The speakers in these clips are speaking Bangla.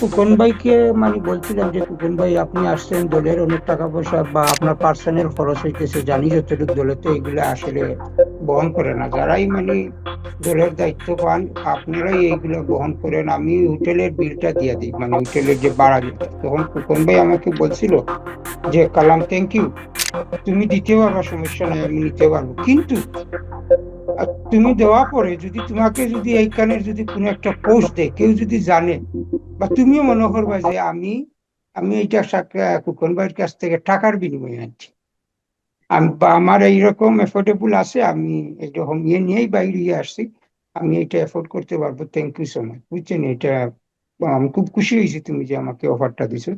ফুকন ভাইকে মানে বলছিলাম যে ফুকন ভাই, আপনি আসছেন দলের অনেক টাকা পয়সা বা আপনার পার্সোনাল খরচ হইতেছে, জানি যতটুকু দলে তো এগুলো আসলে বহন করে না। যারাই মানে দলের দায়িত্ব পান আপনারাই এইগুলো বহন করেন আমি হোটেলের বিলটা দিয়ে দিই মানে হোটেলের যে ভাড়া যেটা তখন ফুকন ভাই আমাকে বলছিল যে, কালাম থ্যাংক ইউ তুমি দিতে পারবা, সমস্যা নাই, আমি নিতে পারব। কিন্তু তুমি দেওয়া পরে যদি তোমাকে যদি এইখানের যদি কোনো একটা পোস্ট দেয়, কেউ যদি জানে বা তুমিও মনে করবা যে, আমি আমি এইটা কুকন ভাইয়ের কাছ থেকে টাকার বিনিময়ে আনছি। বা আমার এইরকম এফোর্ডেবল আছে আমি এইরকম ইয়ে নিয়েই বাইরে গিয়ে আসছি। আমি এটা এফোর্ড করতে পারব থ্যাংক ইউ সো মাচ বুঝছেন? এটা আমি খুব খুশি হয়েছি তুমি যে আমাকে অফারটা দিছো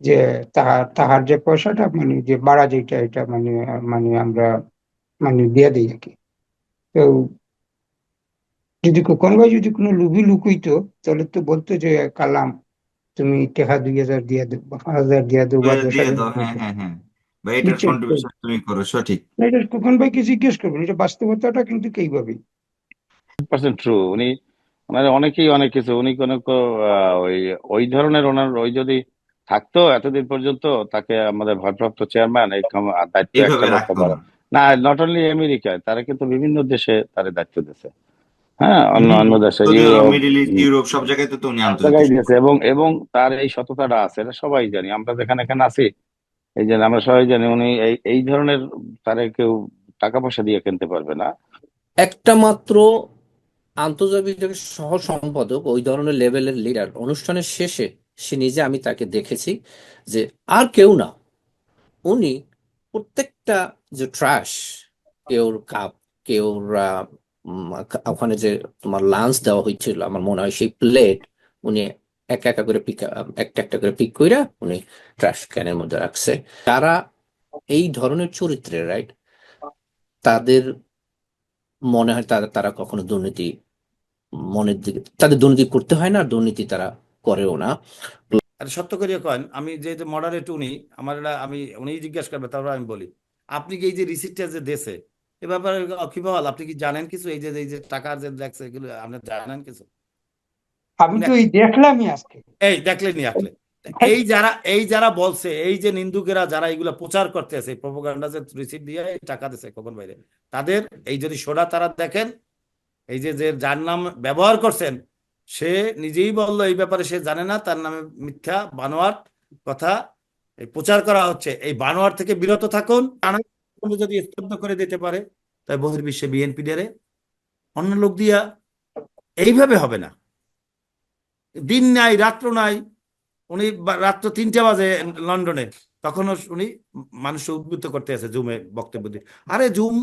যে তাহার তাহার যে পয়সাটা মানে যে বাড়া যেটা এটা মানে মানে আমরা মানে দিয়ে দিই আর কি। তো যদি কোন ভাই যদি কোনো লুবি লুক হইতো তাহলে তো বলতো যে কালাম তুমি টাকা দুই হাজার দিয়ে দেবো পাঁচ হাজার দিয়ে দেবো বা দশ দিয়ে হাজার দাও দিয়ে দেবো। বা এটার কন্ট্রিবিউশন তুমি করো সঠিক এটা কোকন ভাইকে জিজ্ঞেস করবেন? এটা বাস্তবতাটা কিন্তু এইভাবেই পার্সেন্ট ট্রু উনি ওনার অনেকেই অনেক কিছু উনি কোনো ওই ওই ধরনের ওনার ওই যদি থাকতো এতদিন পর্যন্ত তাকে আমাদের ভারপ্রাপ্ত চেয়ারম্যান এই দায়িত্ব না নট অনলি আমেরিকায় তারা কিন্তু বিভিন্ন দেশে তার দায়িত্ব দিয়েছে। হ্যাঁ অন্য অন্য দেশে ইউরোপ সব জায়গায় তো উনি সব আন্তর্জাতিক জায়গায় দিয়েছে। এবং এবং তার এই সততাটা আছে এটা সবাই জানি। আমরা যেখানে এখানে আছি এই যে আমরা সবাই জানি উনি এই ধরনের তারে কেউ টাকা পয়সা দিয়ে কিনতে পারবে না। একটা মাত্র আন্তর্জাতিক সহ সম্পাদক ওই ধরনের লেভেলের লিডার অনুষ্ঠানের শেষে সে নিজে আমি তাকে দেখেছি যে আর কেউ না। উনি প্রত্যেকটা যে ট্রাশ কেউর কাপ কেউর ওখানে যে তোমার লাঞ্চ দেওয়া হয়েছিল আমার মনে হয় সেই প্লেট উনি একা করে পিক একটা একটা করে পিক করে উনি ক্যানের মধ্যে রাখছে। তারা এই ধরনের চরিত্রের রাইট তাদের মনে হয় তারা তারা কখনো দুর্নীতি মনের দিকে, তাদের দুর্নীতি করতে হয় না, দুর্নীতি তারা করেও না। আর সত্য করিয়া কয়েন আমি যে যে মডারেট উনি, আমার আমি উনি জিজ্ঞাসা করবে, তারপর আমি বলি, আপনি কি এই যে রিসিপ্টটা যে দেশে এ ব্যাপারে কি বল আপনি কি জানেন কিছু? এই যে এই যে টাকার যে দেখছে, এগুলো আপনি জানেন কিছু? আমি তো এই দেখলামই আজকে। এই দেখলেনি আসলে এই যারা এই যারা বলছে এই যে নিন্দুকেরা যারা এগুলো প্রচার করতে আছে প্রোপাগান্ডা যে রিসিপ্ট দিয়ে টাকা দিছে কখন বাইরে তাদের এই যদি সোডা তারা দেখেন এই যে যে যার নাম ব্যবহার করছেন সে নিজেই বলল এই ব্যাপারে সে জানে না তার নামে মিথ্যা বানোয়ার কথা এই প্রচার করা হচ্ছে। এই বানোয়ার থেকে বিরত থাকুন। যদি স্তব্ধ করে দিতে পারে তাই বহির্বিশ্বে বিএনপি ডেরে অন্য লোক দিয়া এইভাবে হবে না। দিন নাই রাত্র নাই। উনি রাত্র তিনটে বাজে লন্ডনে। তখনও উনি মানুষকে উদ্বুদ্ধ করতে আছে জুমে বক্তব্য দিয়ে। আরে জুম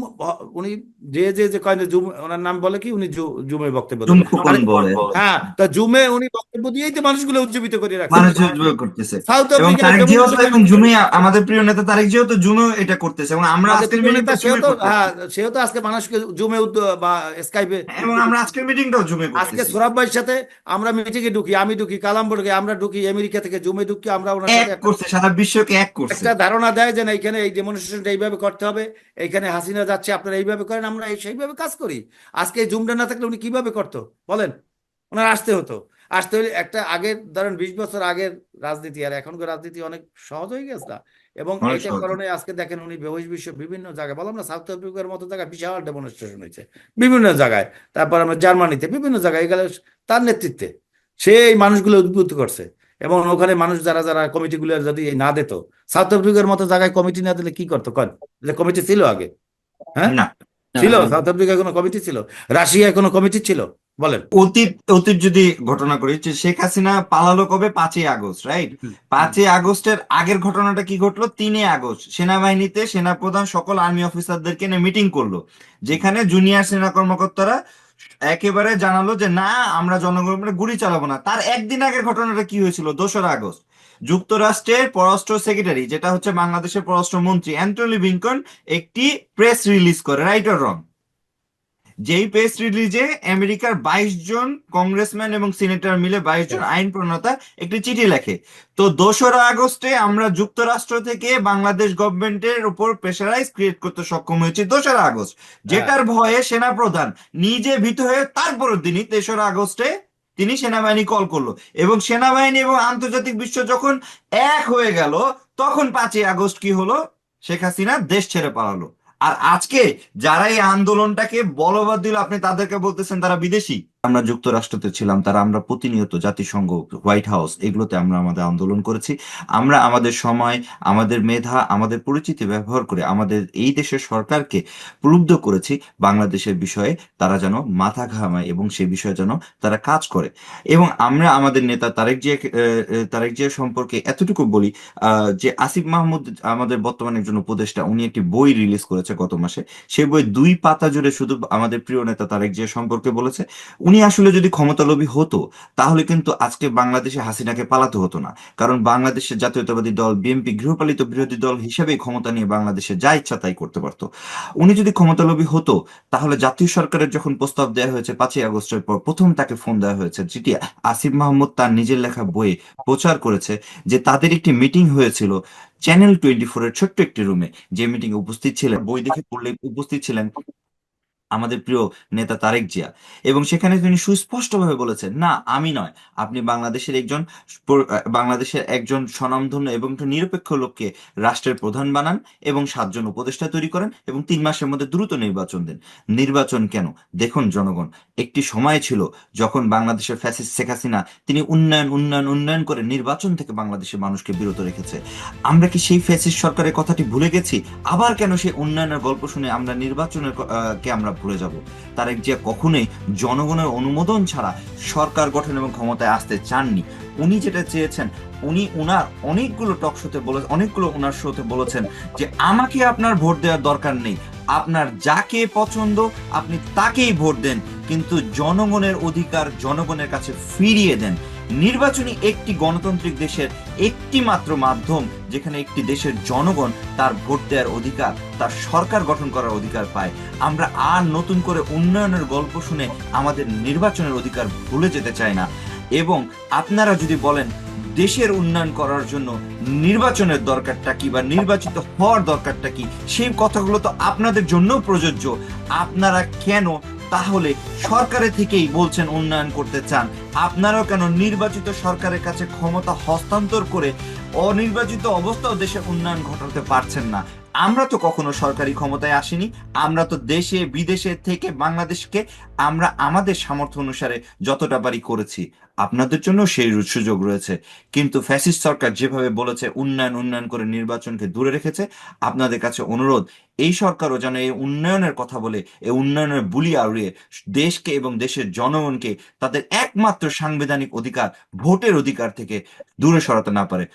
উনি যে যে যে কয়েন জুম ওনার নাম বলে কি? উনি জুমে বক্তব্য। জুম হ্যাঁ তা জুমে উনি বক্তব্য দিয়েই তো মানুষগুলো উজ্জীবিত করে রাখছে। মানুষ করতেছে। সাউথ এবং জুমে আমাদের প্রিয় নেতা তারেক জিয়াও তো জুমেও এটা করতেছে এবং আমরা আজকের মিটিংটা সেও তো হ্যাঁ সেও তো আজকে মানুষকে জুমে বা স্কাইপে এবং আমরা আজকের মিটিংটাও জুমে আজকে সোরাব ভাইয়ের সাথে আমরা মিটিংয়ে ঢুকি আমি ঢুকি কালামপুর ঢুকি আমরা ঢুকি আমেরিকা থেকে জুমে ঢুকি আমরা ওনার সাথে করছে সারা বিশ্বকে এক করছে। একটা ধারণা দেয়। যে না এইখানে এই ডেমনস্ট্রেশনটা এইভাবে করতে হবে এইখানে হাসিনা যাচ্ছে আপনারা এইভাবে করেন আমরা সেইভাবে কাজ করি। আজকে এই জুমটা না থাকলে উনি কীভাবে করতো? বলেন ওনার আসতে হতো। আসতে হলে একটা আগের ধরেন বিশ বছর আগের রাজনীতি আর এখনকার রাজনীতি অনেক সহজ হয়ে গেছে না? এবং এইটার কারণে আজকে দেখেন উনি বহির্বিশ্ব বিভিন্ন জায়গায় বললাম না সাউথ আফ্রিকার মতো জায়গায় বিশাল ডেমনস্ট্রেশন হয়েছে। বিভিন্ন জায়গায় তারপর আমরা জার্মানিতে বিভিন্ন জায়গায় এগুলো তার নেতৃত্বে। সে এই মানুষগুলো উদ্বুদ্ধ করছে। এবং ওখানে মানুষ যারা যারা কমিটিগুলো যদি না দিত সাউথ আফ্রিকার মতো জায়গায় কমিটি না দিলে কি করতো? কমিটি ছিল আগে। হ্যাঁ? না। ছিল? সাউথ আফ্রিকায় কোনো কমিটি ছিল? রাশিয়ায় কোনো কমিটি ছিল? বলেন। অতীত অতীত যদি ঘটনা করি শেখ হাসিনা পালালো কবে? পাঁচই আগস্ট রাইট পাঁচই আগস্টের আগের ঘটনাটা কি ঘটলো? তিনে আগস্ট। সেনাবাহিনীতে সেনাপ্রধান সকল আর্মি অফিসারদেরকে নিয়ে মিটিং করল যেখানে জুনিয়র সেনা কর্মকর্তারা একেবারে জানালো যে, না, আমরা জনগণের গুলি চালাবো না। তার একদিন আগের ঘটনাটা কি হয়েছিল? দোসরা আগস্ট। যুক্তরাষ্ট্রের পররাষ্ট্র সেক্রেটারি, যেটা হচ্ছে বাংলাদেশের পররাষ্ট্র মন্ত্রী অ্যান্টনি বিঙ্কন একটি প্রেস রিলিজ করে, রাইট অর রং? যেই প্রেস রিলিজে আমেরিকার বাইশ জন কংগ্রেসম্যান এবং সিনেটর মিলে বাইশ জন আইন প্রণেতা একটি চিঠি লেখে। তো দোসরা আগস্টে আমরা যুক্তরাষ্ট্র থেকে বাংলাদেশ গভর্নমেন্টের উপর প্রেশারাইজ ক্রিয়েট করতে সক্ষম হয়েছি দোসরা আগস্ট। যেটার ভয়ে সেনাপ্রধান নিজে ভীত হয়ে তারপরের দিনই তেসরা আগস্টে তিনি সেনাবাহিনী কল করল এবং সেনাবাহিনী এবং আন্তর্জাতিক বিশ্ব যখন এক হয়ে গেল তখন পাঁচই আগস্ট কি হলো? শেখ হাসিনা দেশ ছেড়ে পালালো। আর আজকে যারা এই আন্দোলনটাকে বলবাদ দিল আপনি তাদেরকে বলতেছেন তারা বিদেশি? আমরা যুক্তরাষ্ট্রতে ছিলাম, তারা আমরা প্রতিনিয়ত জাতিসংঘ, হোয়াইট হাউস, এগুলোতে আমরা আমাদের আন্দোলন করেছি। আমরা আমাদের সময়, আমাদের মেধা, আমাদের পরিচিতি ব্যবহার করে আমাদের এই দেশের সরকারকে প্রলুব্ধ করেছি। বাংলাদেশের বিষয়ে তারা যেন মাথা ঘামায় এবং সে বিষয়ে যেন তারা কাজ করে। এবং আমরা আমাদের নেতা তারেক জিয়া তারেক জিয়া সম্পর্কে এতটুকু বলি যে আসিফ মাহমুদ আমাদের বর্তমানে একজন উপদেষ্টা, উনি একটি বই রিলিজ করেছে গত মাসে। সেই বই দুই পাতা জুড়ে শুধু আমাদের প্রিয় নেতা তারেক জিয়া সম্পর্কে বলেছে। উনি আসলে যদি ক্ষমতালোভী হতো, তাহলে কিন্তু আজকে বাংলাদেশে হাসিনাকে পালাতে হতো না। কারণ বাংলাদেশের জাতীয়তাবাদী দল, বিএনপি, গৃহপালিত বিরোধী দল হিসেবে ক্ষমতা নিয়ে বাংলাদেশে যা ইচ্ছা তাই করতে পারতো। উনি যদি ক্ষমতালোভী হতো, তাহলে জাতীয় সরকারের যখন প্রস্তাব দেওয়া হয়েছে পাঁচই আগস্টের পর, প্রথম তাকে ফোন দেওয়া হয়েছে, যেটি আসিফ মাহমুদ তার নিজের লেখা বইয়ে প্রচার করেছে যে তাদের একটি মিটিং হয়েছিল চ্যানেল টোয়েন্টি ফোর এর ছোট্ট একটি রুমে। যে মিটিং উপস্থিত ছিলেন, বই দেখে পড়লে উপস্থিত ছিলেন আমাদের প্রিয় নেতা তারেক জিয়া। এবং সেখানে তিনি সুস্পষ্টভাবে বলেছেন, না, আমি নয়। আপনি বাংলাদেশের একজন বাংলাদেশের একজন স্বনামধন্য এবং নিরপেক্ষ লোককে রাষ্ট্রের প্রধান বানান এবং সাতজন উপদেষ্টা তৈরি করেন এবং তিন মাসের মধ্যে দ্রুত নির্বাচন দেন। নির্বাচন কেন? দেখুন জনগণ, একটি সময় ছিল যখন বাংলাদেশের ফ্যাসিস্ট শেখ হাসিনা, তিনি উন্নয়ন উন্নয়ন উন্নয়ন করে নির্বাচন থেকে বাংলাদেশের মানুষকে বিরত রেখেছে। আমরা কি সেই ফ্যাসিস্ট সরকারের কথাটি ভুলে গেছি? আবার কেন সেই উন্নয়নের গল্প শুনে আমরা নির্বাচনের কে আমরা ভুলে যাব। তারেক জিয়া কখনোই জনগণের অনুমোদন ছাড়া সরকার গঠন এবং ক্ষমতায় আসতে চাননি। উনি যেটা চেয়েছেন, উনি উনার অনেকগুলো টক শোতে বলে, অনেকগুলো ওনার শোতে বলেছেন যে, আমাকে আপনার ভোট দেওয়ার দরকার নেই। আপনার যাকে পছন্দ, আপনি তাকেই ভোট দেন। কিন্তু জনগণের অধিকার জনগণের কাছে ফিরিয়ে দেন। নির্বাচনী একটি গণতান্ত্রিক দেশের একটি মাত্র মাধ্যম যেখানে একটি দেশের জনগণ তার ভোট দেওয়ার অধিকার, তার সরকার গঠন করার অধিকার পায়। আমরা আর নতুন করে উন্নয়নের গল্প শুনে আমাদের নির্বাচনের অধিকার ভুলে যেতে চাই না। এবং আপনারা যদি বলেন, দেশের উন্নয়ন করার জন্য নির্বাচনের দরকারটা কি বা নির্বাচিত হওয়ার দরকারটা কি, সেই কথাগুলো তো আপনাদের জন্য প্রযোজ্য। আপনারা কেন তাহলে সরকারে থেকেই বলছেন উন্নয়ন করতে চান। আপনারাও কেন নির্বাচিত সরকারের কাছে ক্ষমতা হস্তান্তর করে অনির্বাচিত অবস্থাও দেশে উন্নয়ন ঘটাতে পারছেন না? আমরা তো কখনো সরকারি ক্ষমতায় আসিনি, আমরা তো দেশে, বিদেশে থেকে বাংলাদেশকে আমরা আমাদের সামর্থ্য অনুসারে যতটা পারি করেছি। আপনাদের জন্য সেই সুযোগ রয়েছে। কিন্তু ফ্যাসিস্ট সরকার যেভাবে বলেছে, উন্নয়ন উন্নয়ন করে নির্বাচনকে দূরে রেখেছে, আপনাদের কাছে অনুরোধ, এই সরকারও যেন এই উন্নয়নের কথা বলে, এই উন্নয়নের বুলি আড়িয়ে দেশকে এবং দেশের জনগণকে তাদের একমাত্র সাংবিধানিক অধিকার, ভোটের অধিকার থেকে দূরে সরাতে না পারে।